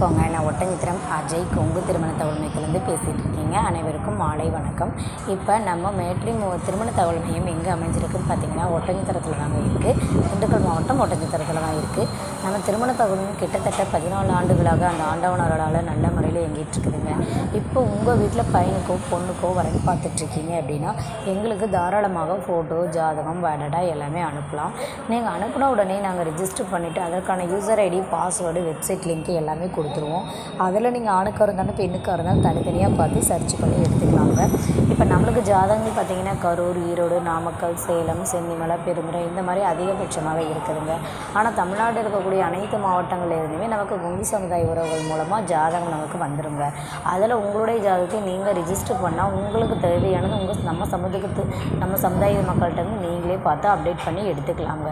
வணக்கங்க. நான் ஒட்டஞ்சித்திரம் அஜய். கொங்கு திருமண தகவல் பேசிகிட்டு இருக்கீங்க. அனைவருக்கும் மாலை வணக்கம். இப்போ நம்ம மேட்ரி மு திருமண தகவல் மையம் எங்கே அமைஞ்சிருக்குன்னு பார்த்தீங்கன்னா ஒட்டஞ்சித்திரத்தில் தாங்க இருக்குது திண்டுக்கல் மாவட்டம் ஒட்டஞ்சித்திரத்தில் தான் இருக்குது நம்ம திருமண தகவல் கிட்டத்தட்ட பதினாலு ஆண்டுகளாக அந்த ஆண்டவனர்களால் நல்ல முறையில் இயங்கிட்டு இருக்குதுங்க. இப்போ உங்கள் வீட்டில் பையனுக்கோ பொண்ணுக்கோ வரன்னு பார்த்துட்ருக்கீங்க அப்படின்னா எங்களுக்கு தாராளமாக ஃபோட்டோ ஜாதகம் பயோடேட்டா எல்லாமே அனுப்பலாம். நீங்கள் அனுப்பின உடனே நாங்கள் ரிஜிஸ்டர் பண்ணிவிட்டு அதற்கான user ID password website link எல்லாமே கொடுத்துருவோம். அதில் நீங்கள் ஆணுக்காக இருந்தாலும் பெண்ணுக்காக இருந்தாலும் தனித்தனியாக பார்த்து சர்ச் பண்ணி எடுத்துக்கலாங்க. இப்போ நம்மளுக்கு ஜாதகங்கள் பார்த்தீங்கன்னா கரூர் ஈரோடு நாமக்கல் சேலம் சென்னிமலை பெருந்துறை இந்த மாதிரி அதிகபட்சமாக இருக்குதுங்க. ஆனால் தமிழ்நாட்டில் இருக்கக்கூடிய அனைத்து மாவட்டங்கள்ல இருந்துமே நமக்கு கொங்கு சமுதாய உறவுகள் மூலமாக ஜாதகம் நமக்கு வந்துடுங்க அதில் உங்களுடைய ஜாதகத்தை நீங்கள் ரிஜிஸ்டர் பண்ணால் உங்களுக்கு தேவையானது உங்கள் நம்ம சமுதாயத்து நம்ம சமுதாய மக்கள்கிட்ட நீங்களே பார்த்து அப்டேட் பண்ணி எடுத்துக்கலாங்க.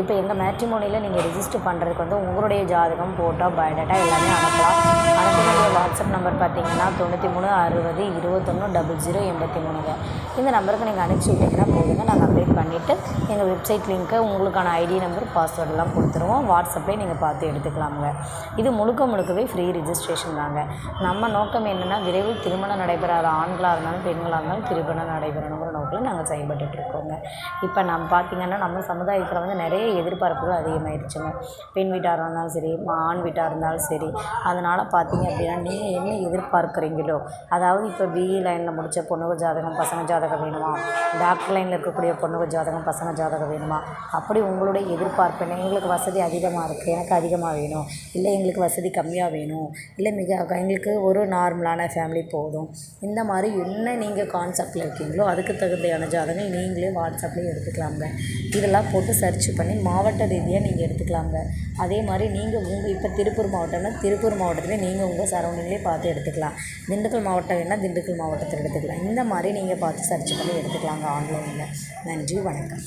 இப்போ எங்கள் மேட்ரிமோனியில் நீங்கள் ரிஜிஸ்டர் பண்ணுறதுக்கு வந்து உங்களுடைய ஜாதகம் ஃபோட்டோ பயோடேட்டா எல்லாமே அனுப்பலாம் அனுப்பக்கூடிய வாட்ஸ்அப் நம்பர் பார்த்தீங்கன்னா தொண்ணூற்றி மூணு அறுபது இருபத்தொன்று டபுள் ஜீரோ எண்பத்தி மூணுங்க. இந்த நம்பருக்கு நீங்கள் அனுப்பிச்சி விட்டிங்கன்னா போதுங்க. நாங்கள் அப்டேட் பண்ணிவிட்டு எங்கள் வெப்சைட் லிங்க்கை உங்களுக்கான ஐடி நம்பர் பாஸ்வேர்டெல்லாம் கொடுத்துருவோம். வாட்ஸ்அப்லேயே நீங்கள் பார்த்து எடுத்துக்கலாமுங்க இது முழுக்க முழுக்கவே ஃப்ரீ ரிஜிஸ்ட்ரேஷன் தாங்க. நம்ம நோக்கம் என்னென்னா விரைவில் திருமணம் நடைபெறாத ஆண்களாக இருந்தாலும் பெண்களாக இருந்தாலும் திருமணம் நடைபெறணுங்கிற நோக்கில் நாங்கள் செயல்பட்டு இருக்கோங்க. இப்போ நம்ம பார்த்திங்கன்னா நம்ம சமுதாயத்தில் வந்து நிறைய எதிர்பார்ப்புகள் அதிகமாயிருச்சுங்க. பெண் வீட்டாராக இருந்தாலும் சரி ஆண் வீட்டாக இருந்தாலும் சரி. அதனால் பார்த்தீங்க அப்படின்னா நீங்கள் என்ன எதிர்பார்க்குறீங்களோ? அதாவது இப்போ பிஇ லைனில் முடித்த பொண்ணுக ஜாதகம் பசங்க ஜாதகம் வேணுமா? டாக்டர் லைனில் இருக்கக்கூடிய பொண்ணுக ஜாதகம் பசங்க ஜாதகம் வேணுமா? அப்படி உங்களுடைய எதிர்பார்ப்பு என்ன எங்களுக்கு வசதி அதிகமாக இருக்குது எனக்கு அதிகமாக வேணும். இல்லை எங்களுக்கு வசதி கம்மியாக வேணும். இல்லை மிக எங்களுக்கு ஒரு நார்மலான ஃபேமிலி போதும். இந்த மாதிரி என்ன நீங்கள் கான்செப்டில் இருக்கீங்களோ அதுக்கு தகுந்தையான ஜாதகம் நீங்களே வாட்ஸ்அப்லேயே எடுத்துக்கலாங்க. இதெல்லாம் போட்டு சர்ச் பண்ணி மாவட்ட ரீதியாக நீங்கள் எடுத்துக்கலாங்க. அதே மாதிரி நீங்கள் உங்கள் இப்போ திருப்பூர் மாவட்டம்னா திருப்பூர் மாவட்டத்தில் நீங்கள் உங்கள் சரௌண்டிங்லேயே பார்த்து எடுத்துக்கலாம். திண்டுக்கல் மாவட்டம் வேணால் திண்டுக்கல் மாவட்டத்தில் எடுத்துக்கலாம். இந்த மாதிரி நீங்கள் பார்த்து சர்ச் பண்ணி எடுத்துக்கலாங்க ஆன்லைனில் நன்றி வணக்கம்.